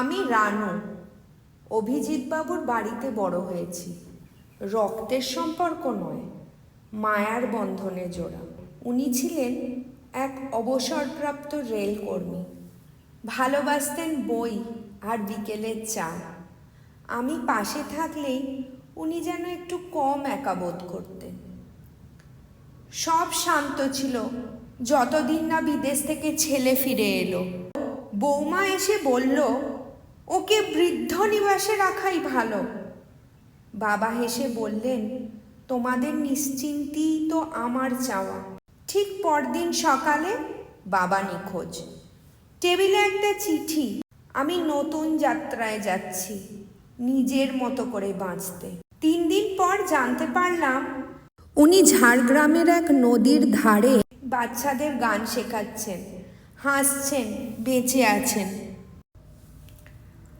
আমি রানু, অভিজিৎবাবুর বাড়িতে বড় হয়েছি। রক্তের সম্পর্ক নয়, মায়ার বন্ধনে জোড়া। উনি ছিলেন এক অবসরপ্রাপ্ত রেলকর্মী। ভালোবাসতেন বই আর বিকেলের চা। আমি পাশে থাকলেই উনি যেন একটু কম একা বোধ করতেন। সব শান্ত ছিল, যতদিন না বিদেশ থেকে ছেলে ফিরে এলো। বৌমা এসে বলল ওকে বৃদ্ধ নিবাসে রাখাই ভালো। বাবা হেসে বললেন, তোমাদের নিশ্চিন্তি তো আমার চাওয়া। ঠিক পরদিন সকালে বাবা নিখোঁজ। টেবিলে একটা চিঠি, আমি নতুন যাত্রায় যাচ্ছি, নিজের মতো করে বাঁচতে। তিন দিন পর জানতে পারলাম, উনি ঝাড়গ্রামের এক নদীর ধারে বাচ্চাদের গান শেখাচ্ছেন, হাসছেন, বেঁচে আছেন।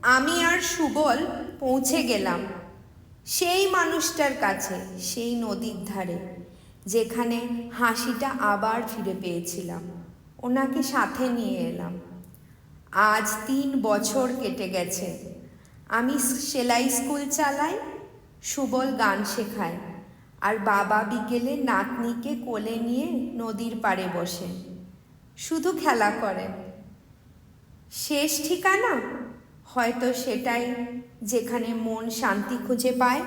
আমি আর সুবল পৌঁছে গেলাম। সেই মানুষটার কাছে, সেই নদীর ধারে, যেখানে হাসিটা আবার ফিরে পেয়েছিলাম। ওনাকে সাথে নিয়ে এলাম। আজ তিন বছর কেটে গেছে। আমি সেলাই স্কুল চালাই, সুবল গান শেখায়, আর বাবা বিকেলে নাতনিকে কোলে নিয়ে নদীর পাড়ে বসে। শুধু খেলা করে। শেষ ঠিকানা? হয়তো সেটাই যেখানে মন শান্তি খুঁজে পায়।